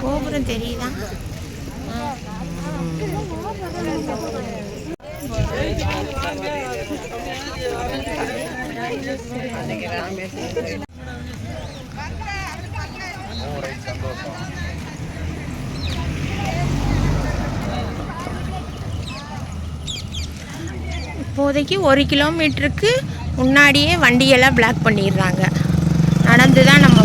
கோபுரம் தெரியுதா இப்போதைக்கு ஒரு கிலோமீட்டருக்கு முன்னாடியே வண்டியெல்லாம் பிளாக் பண்ணிடுறாங்க. நடந்து தான் நம்ம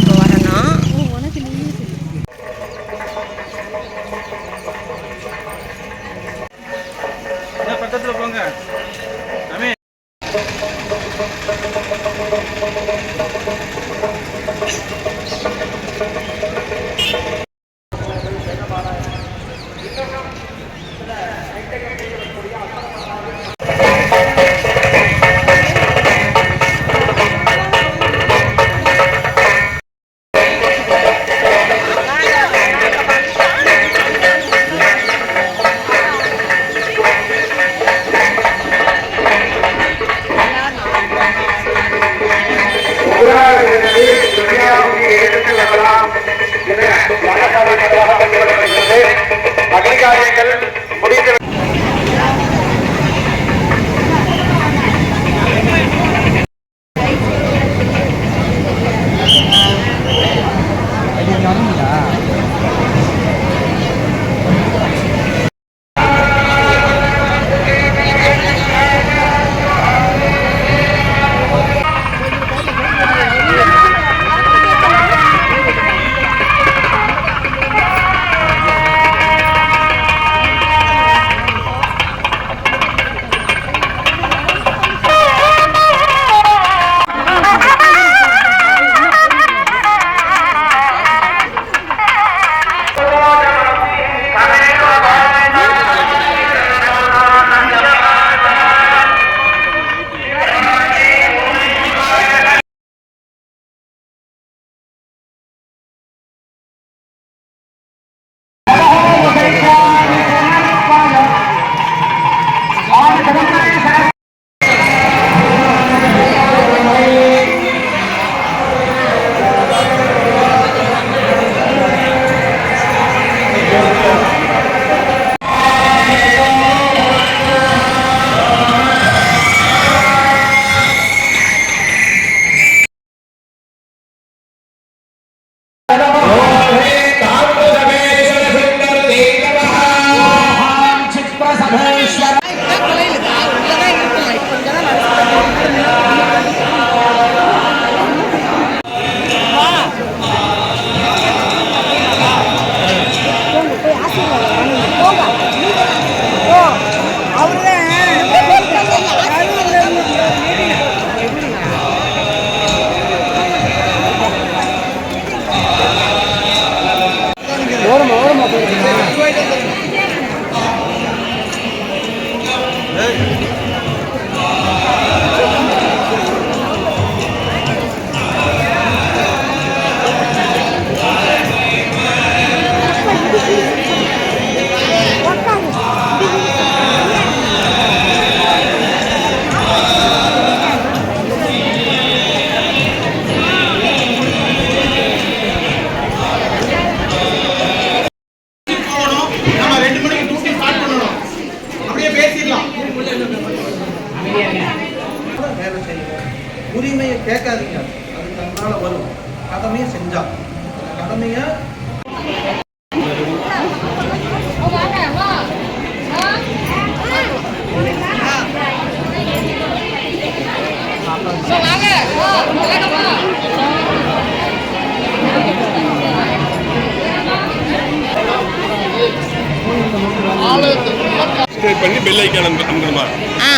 பண்ணி பெல் ஐக்கான் அமுக்கணுமா ஆ.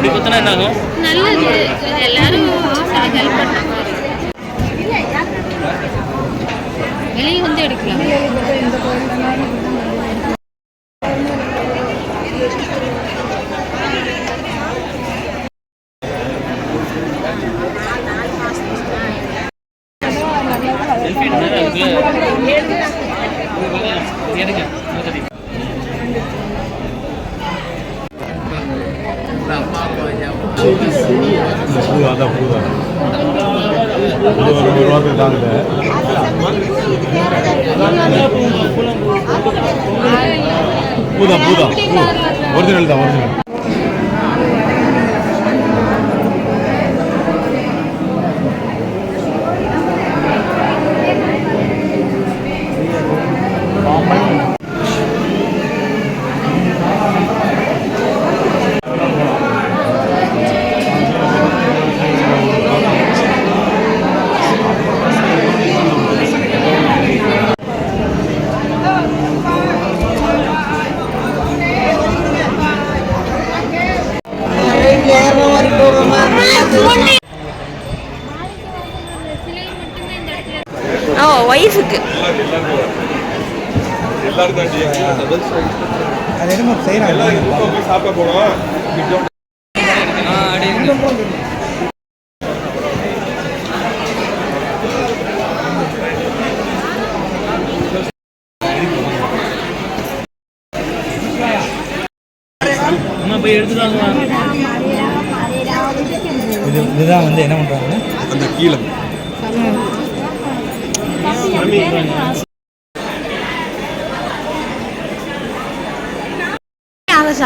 அப்படி குத்துனா என்ன ஆகும் எல்லாரும் வெளியே வந்து எடுக்கலாம். 보다 보다. 오리지널이다 어, 오리지널. அது என்னமோ செய்யறாங்க போய் சாப்பிட போனோம் இது இதுதான் வந்து என்ன பண்றாங்க அந்த கீழே.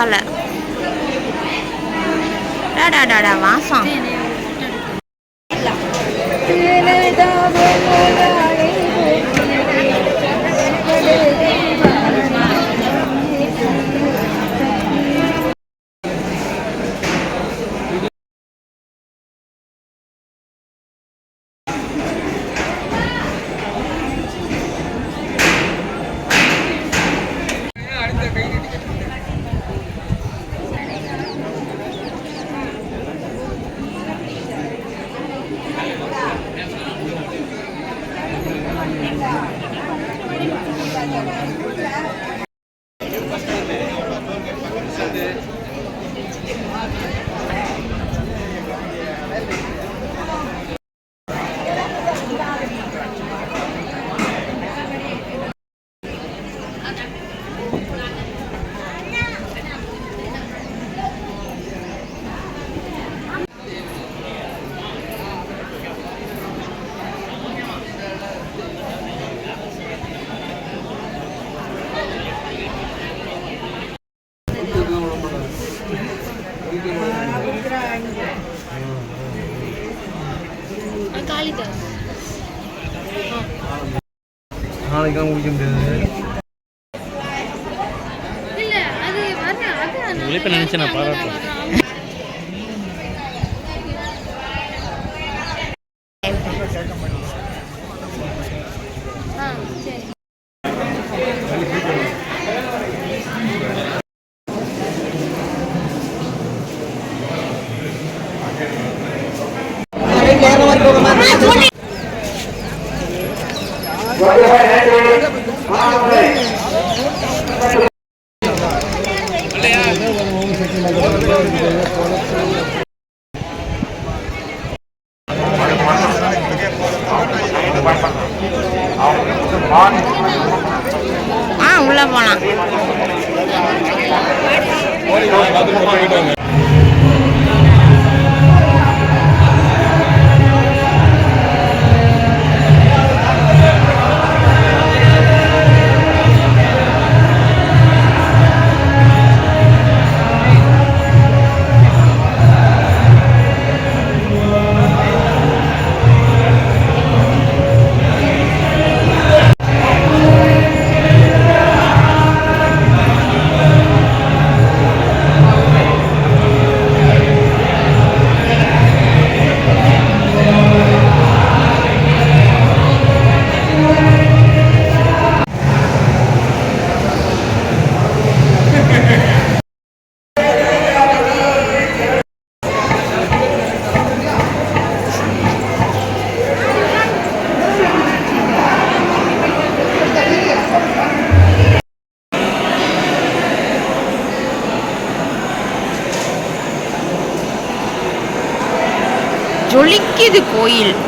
யாகசாலை டாடா டாடா வாசம். நாளைக்கு தான் முடிக்க முடியாது உழைப்பை நினைச்சு நான் பாராட்டுறேன். பார்த்து ஜொலிக்குது Coil.